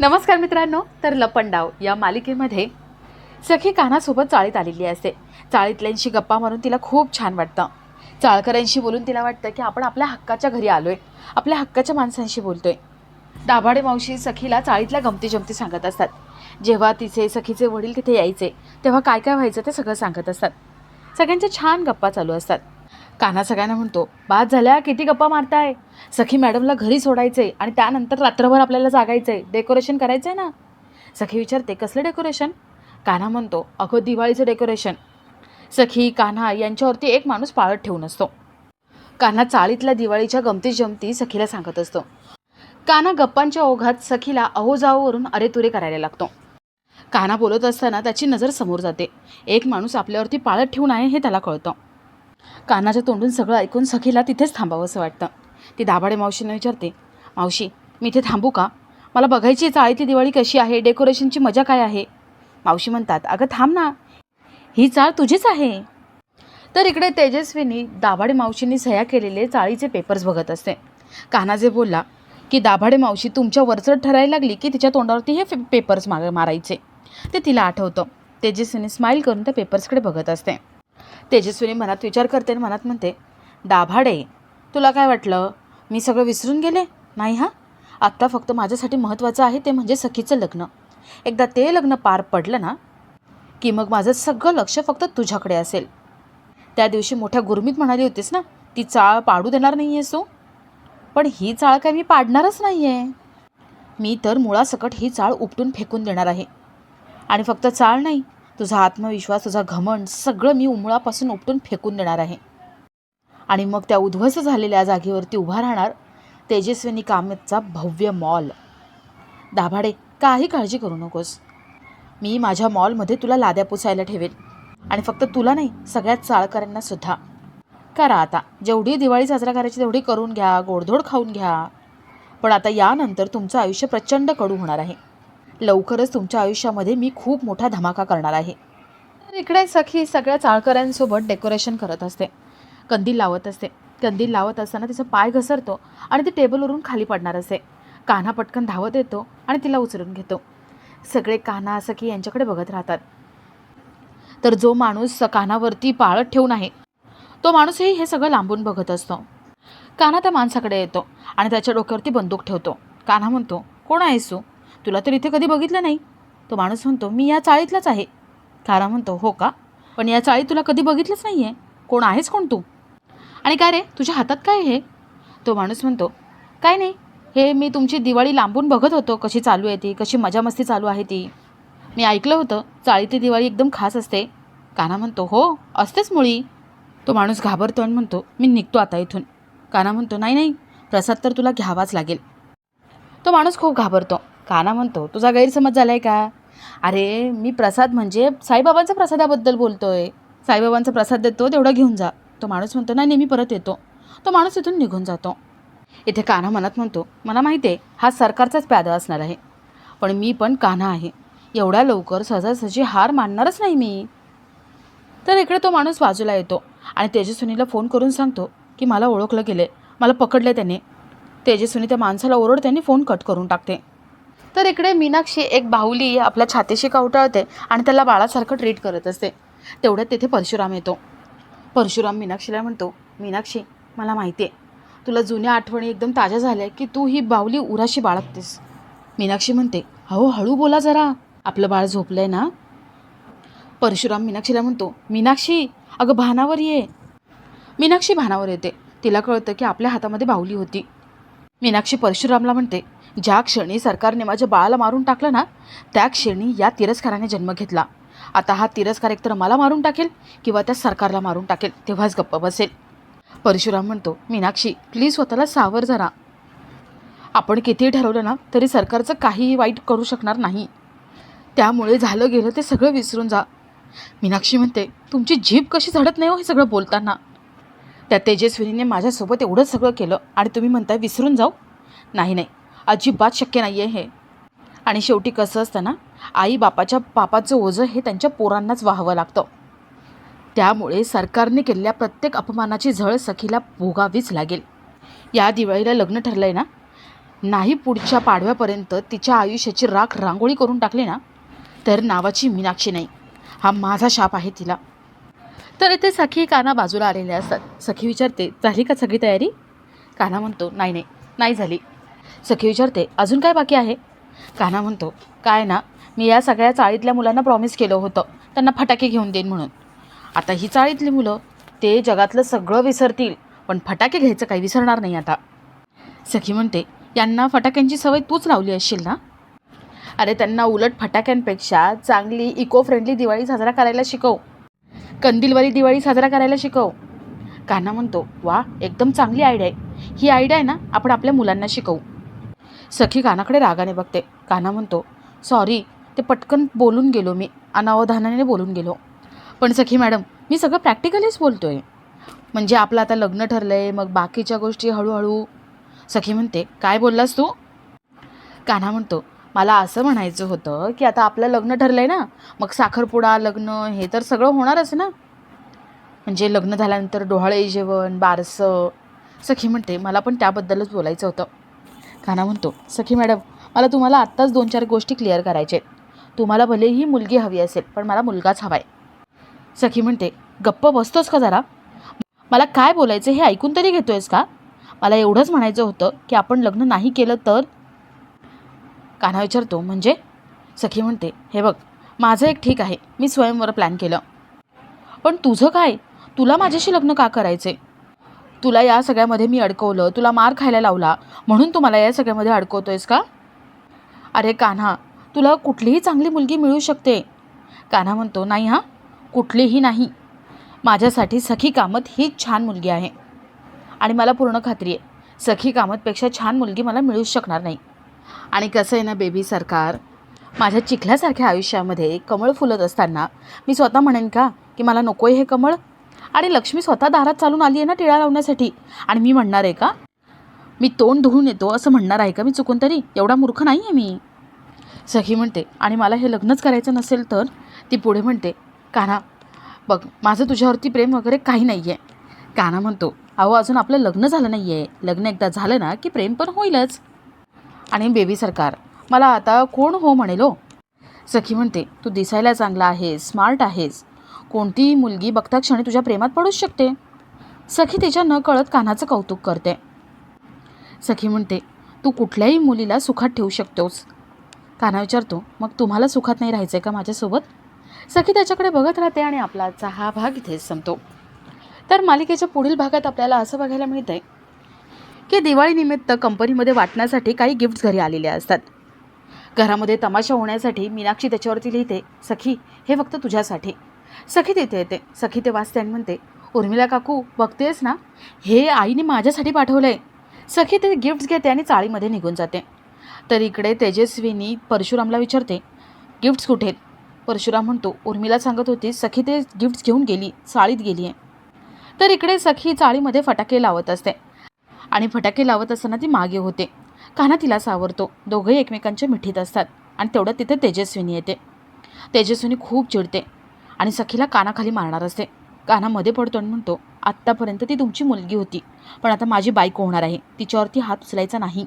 नमस्कार मित्रांनो तर लपंडाव या मालिकेमध्ये सखी कानासोबत चाळीत आलेली असते. चाळीतल्यांशी गप्पा मारून तिला खूप छान वाटतं. चाळकऱ्यांशी बोलून तिला वाटतं की आपण आपल्या हक्काच्या घरी आलोय आपल्या हक्काच्या माणसांशी बोलतोय. दाभाडे मावशी सखीला चाळीतल्या गमती जमती सांगत असतात. जेव्हा तिचे सखीचे वडील तिथे यायचे तेव्हा काय काय व्हायचं ते सगळं सांगत असतात. सगळ्यांच्या छान गप्पा चालू असतात. काना सगळ्यांना म्हणतो बाद झाल्या किती गप्पा मारताय? सखी मॅडमला घरी सोडायचंय आणि त्यानंतर रात्रभर आपल्याला जागायचंय. डेकोरेशन करायचं आहे ना? सखी विचारते कसलं डेकोरेशन? कान्हा म्हणतो अगं दिवाळीचं डेकोरेशन. सखी कान्हा यांच्यावरती एक माणूस पाळत ठेवून असतो. कान्हा चाळीतल्या दिवाळीच्या गमती जमती सखीला सांगत असतो. कान्हा गप्पांच्या ओघात सखीला अहोजाओवरून अरेतुरे करायला लागतो. कान्हा बोलत असताना त्याची नजर समोर जाते. एक माणूस आपल्यावरती पाळत ठेवून आहे हे त्याला कळतं. कानाच्या तोंडून सगळं ऐकून सखीला तिथेच थांबावं असं वाटतं. ती दाभाडे मावशींना विचारते मावशी मी इथे थांबू का? मला बघायची आहे चाळीतली दिवाळी कशी आहे डेकोरेशनची मजा काय आहे? मावशी म्हणतात अगं थांब ना ही चाळ तुझीच आहे. तर इकडे तेजस्वीनी दाभाडे मावशींनी सह्या केलेले चाळीचे पेपर्स बघत असते. कान्हा जे बोलला की दाभाडे मावशी तुमच्या वरचढ ठरायला लागली की तिच्या तोंडावरती हे पेपर्स माग मारायचे. ते तिला आठवतं. तेजस्वीने स्माईल करून त्या पेपर्सकडे बघत असते. तेजस्विनी मनात विचार करते आणि मनात म्हणते दाभाडे तुला काय वाटलं? मी सगळं विसरून गेले? नाही हां? आत्ता फक्त माझ्यासाठी महत्त्वाचं आहे ते म्हणजे सखीचं लग्न. एकदा ते लग्न पार पडलं ना की मग माझं सगळं लक्ष फक्त तुझ्याकडे असेल. त्या दिवशी मोठ्या गुरमीत म्हणाली होतीस ना ती चाळ पाडू देणार नाही आहेस तू. पण ही चाळ काय मी पाडणारच नाही आहे मी तर मुळासकट ही चाळ उपटून फेकून देणार आहे. आणि फक्त चाळ नाही तुझा आत्मविश्वास तुझा घमंड सगळं मी उमुळापासून उपटून फेकून देणार आहे. आणि मग त्या उद्ध्वस्त झालेल्या जागेवरती उभा राहणार तेजस्विनी कामतचा भव्य मॉल. दाभाडे काही काळजी करू नकोस. मी माझ्या मॉलमध्ये तुला लाद्या पुसायला ठेवेन. आणि फक्त तुला नाही सगळ्यात चाळकऱ्यांना सुद्धा. करा आता. जेवढी दिवाळी साजरा करायची तेवढी करून घ्या गोडधोड खाऊन घ्या. पण आता यानंतर तुमचं आयुष्य प्रचंड कडू होणार आहे. लवकरच तुमच्या आयुष्यामध्ये मी खूप मोठा धमाका करणार आहे. तर इकडे सखी सगळ्या चाळकऱ्यांसोबत डेकोरेशन करत असते. कंदील लावत असते. कंदील लावत असताना तिचा पाय घसरतो आणि ती टेबलवरून खाली पडणार असते. कान्हा पटकन धावत येतो आणि तिला उचलून घेतो. सगळे कान्हा सखी यांच्याकडे बघत राहतात. तर जो माणूस कानावरती पाळत ठेवून आहे तो माणूसही हे सगळं लांबून बघत असतो. कान्हा त्या माणसाकडे येतो आणि त्याच्या डोक्यावरती बंदूक ठेवतो. कान्हा म्हणतो कोण आहेस तू? तुला तर इथे कधी बघितलं नाही. तो माणूस म्हणतो मी या चाळीतलाच आहे. खारा म्हणतो हो का? पण या चाळीत तुला कधी बघितलंच नाही आहे कोण आहेस कोण तू? आणि काय रे? तुझ्या हातात काय हे तो माणूस म्हणतो काय नाही. हे मी तुमची दिवाळी लांबून बघत होतो. कशी चालू आहे ती? कशी मजा मस्ती चालू आहे ती? मी ऐकलं होतं चाळीतली दिवाळी एकदम खास असते. काना म्हणतो हो असतेच मुळी. तो माणूस घाबरतो आणि म्हणतो मी निघतो आता इथून. काना म्हणतो नाही नाही. प्रसाद तर तुला घ्यावाच लागेल. तो माणूस खूप घाबरतो. काना म्हणतो तुझा गैरसमज झाला आहे का? अरे मी प्रसाद म्हणजे साईबाबांच्या प्रसादाबद्दल बोलतोय. साईबाबांचा प्रसाद देतो तेवढा घेऊन जा. तो माणूस म्हणतो नाही नेहमी मी परत येतो. तो माणूस इथून निघून जातो. इथे कान्हा मनात म्हणतो मला माहिती आहे हा सरकारचाच प्यादा असणार आहे. पण मी पण कान्हा आहे. एवढ्या लवकर सहजासहजी हार मानणारच नाही मी. तर इकडे तो माणूस बाजूला येतो आणि तेजस्विनीला फोन करून सांगतो की मला ओळखलं गेले मला पकडलं त्याने. तेजस्विनी त्या माणसाला ओरड त्यांनी फोन कट करून टाकते. तर इकडे मीनाक्षी एक बाहुली आपल्या छातीशी कवटाळते आणि त्याला बाळासारखं ट्रीट करत असते. तेवढ्यात तिथे परशुराम येतो. परशुराम मीनाक्षीला म्हणतो मीनाक्षी मला माहिती आहे तुला जुन्या आठवणी एकदम ताज्या झाल्या की तू ही बाहुली उराशी बाळगतेस मीनाक्षी म्हणते अहो हळू बोला जरा आपलं बाळ झोपलंय ना? परशुराम मीनाक्षीला म्हणतो मीनाक्षी अगं भानावर ये. मीनाक्षी भानावर येते. तिला कळतं की आपल्या हातामध्ये बाहुली होती. मीनाक्षी परशुरामला म्हणते ज्या क्षणी सरकारने माझ्या बाळाला मारून टाकलं ना त्या क्षणी या तिरस्काराने जन्म घेतला. आता हा तिरस्कार एकतर मला मारून टाकेल किंवा त्या सरकारला मारून टाकेल तेव्हाच गप्प बसेल. परशुराम म्हणतो मीनाक्षी प्लीज स्वतःला सावर जरा. आपण कितीही ठरवलं ना तरी सरकारचं काहीही वाईट करू शकणार नाही. त्यामुळे झालं गेलं ते सगळं विसरून जा. मीनाक्षी म्हणते तुमची जीभ कशी झडत नाही हो हे सगळं बोलताना. त्या तेजस्विनीने माझ्यासोबत एवढं सगळं केलं आणि तुम्ही म्हणताय विसरून जाऊ? नाही नाही. अजिबात शक्य नाही आहे हे. आणि शेवटी कसं असतं ना आई बापाच्या पापाचं ओझं हे त्यांच्या पोरांनाच वाहावं लागतं. त्यामुळे सरकारने केलेल्या प्रत्येक अपमानाची झळ सखीला भोगावीच लागेल. या दिवाळीला लग्न ठरलं आहे ना? नाही पुढच्या पाडव्यापर्यंत तिच्या आयुष्याची राख रांगोळी करून टाकली ना? तर नावाची मीनाक्षी नाही. हा माझा शाप आहे तिला. तर इथे सखी काना बाजूला आलेले असतात. सखी विचारते झाली का सगळी तयारी? काना म्हणतो नाही नाही नाही झाली. सखी विचारते अजून काय बाकी आहे? काना म्हणतो काय ना मी या सगळ्या चाळीतल्या मुलांना प्रॉमिस केलं होतं. त्यांना फटाके घेऊन देईन म्हणून. आता ही चाळीतली मुलं ते जगातलं सगळं विसरतील पण फटाके घ्यायचं काही विसरणार नाही आता. सखी म्हणते यांना फटाक्यांची सवय तूच लावली असशील ना? अरे त्यांना उलट फटाक्यांपेक्षा चांगली इको फ्रेंडली दिवाळी साजरा करायला शिकव. कंदीलवाली दिवाळी साजरा करायला शिकव. कान्हा म्हणतो वा एकदम चांगली आयडिया आहे. ही आयडिया आहे ना आपण आपल्या मुलांना शिकवू. सखी कानाकडे रागाने बघते. कान्हा म्हणतो सॉरी ते पटकन बोलून गेलो मी. अनावधानाने बोलून गेलो. पण सखी मॅडम मी सगळं प्रॅक्टिकलीच बोलतो आहे म्हणजे आपलं आता लग्न ठरलं आहे मग बाकीच्या गोष्टी हळूहळू. सखी म्हणते काय बोललास तू? कान्हा म्हणतो मला असं म्हणायचं होतं की आता आपलं लग्न ठरलं आहे ना मग साखरपुडा लग्न हे तर सगळं होणारच ना. म्हणजे लग्न झाल्यानंतर डोहाळे जेवण बारसं. सखी म्हणते मला पण त्याबद्दलच बोलायचं होतं. कान्हा म्हणतो सखी मॅडम मला तुम्हाला आत्ताच दोन चार गोष्टी क्लिअर करायच्या आहेत. तुम्हाला भलेही मुलगी हवी असेल पण मला मुलगाच हवा आहे सखी म्हणते गप्प बसतोस का जरा? मला काय बोलायचं हे ऐकून तरी घेतोयस का? मला एवढंच म्हणायचं होतं की आपण लग्न नाही केलं तर कान्हा विचारतो म्हणजे? सखी म्हणते हे बघ माझं एक ठीक आहे मी स्वयंवर प्लॅन केलं. पण तुझं काय? तुला माझ्याशी लग्न का करायचे? तुला या सगळ्यामध्ये मी अडकवलं तुला मार खायला लावला म्हणून तू मला या सगळ्यामध्ये अडकवतोयस का? अरे कान्हा तुला कुठलीही चांगली मुलगी मिळू शकते. कान्हा म्हणतो नाही हां कुठलीही नाही. माझ्यासाठी सखी कामत ही छान मुलगी आहे आणि मला पूर्ण खात्री आहे. सखी कामतपेक्षा छान मुलगी मला मिळूच शकणार नाही. आणि कसं आहे ना बेबी सरकार माझ्या चिखल्यासारख्या आयुष्यामध्ये कमळ फुलत असताना मी स्वतः म्हणेन का की मला नको आहे हे कमळ? आणि लक्ष्मी स्वतः दारात चालून आली आहे ना टिळा लावण्यासाठी. आणि मी म्हणणार आहे का मी तोंड धुवून येतो असं म्हणणार आहे का मी चुकून तरी? एवढा मूर्ख नाही आहे मी. सखी म्हणते आणि मला हे लग्नच करायचं नसेल तर? ती पुढे म्हणते कान्हा बघ माझं तुझ्यावरती प्रेम वगैरे काही नाही आहे कान्हा म्हणतो अहो अजून आपलं लग्न झालं नाही आहे लग्न एकदा झालं ना की प्रेम पण होईलच. आणि बेबी सरकार. मला आता कोण हो म्हणेल हो? सखी म्हणते तू दिसायला चांगला आहेस स्मार्ट आहेस. कोणतीही मुलगी बघता क्षणी तुझ्या प्रेमात पडूच शकते? सखी तिच्या न कळत कानाचं कौतुक करते. सखी म्हणते तू कुठल्याही मुलीला सुखात ठेवू शकतोस. काना विचारतो मग तुम्हाला सुखात नाही राहायचं आहे का माझ्यासोबत? सखी त्याच्याकडे बघत राहते आणि आपला आजचा हा भाग इथेच संपतो. तर मालिकेच्या पुढील भागात आपल्याला असं बघायला मिळतं आहे की दिवाळीनिमित्त कंपनीमध्ये वाटण्यासाठी काही गिफ्ट्स घरी आलेले असतात. घरामध्ये तमाशा होण्यासाठी मीनाक्षी त्याच्यावरती लिहिते सखी हे फक्त तुझ्यासाठी. सखी तिथे येते. सखी ते वाचते आणि म्हणते उर्मिला काकू बघतेस ना? हे आईने माझ्यासाठी पाठवलं आहे सखी ते गिफ्ट्स घेते आणि चाळीमध्ये निघून जाते. तर इकडे तेजस्विनी परशुरामला विचारते गिफ्ट्स कुठे? परशुराम म्हणतो उर्मिला सांगत होती सखी ते गिफ्ट्स घेऊन गेली चाळीत गेली आहे तर इकडे सखी चाळीमध्ये फटाके लावत असते. आणि फटाके लावत असताना ती मागे होते. कान्हा तिला सावरतो. दोघंही एकमेकांच्या मिठीत असतात आणि तेवढ्यात तिथे तेजस्विनी येते. तेजस्विनी खूप चिडते आणि सखीला कानाखाली मारणार असते. कानामध्ये पडतो आणि म्हणतो आत्तापर्यंत ती तुमची मुलगी होती पण आता माझी बायको होणार आहे. तिच्यावरती हात उचलायचा नाही.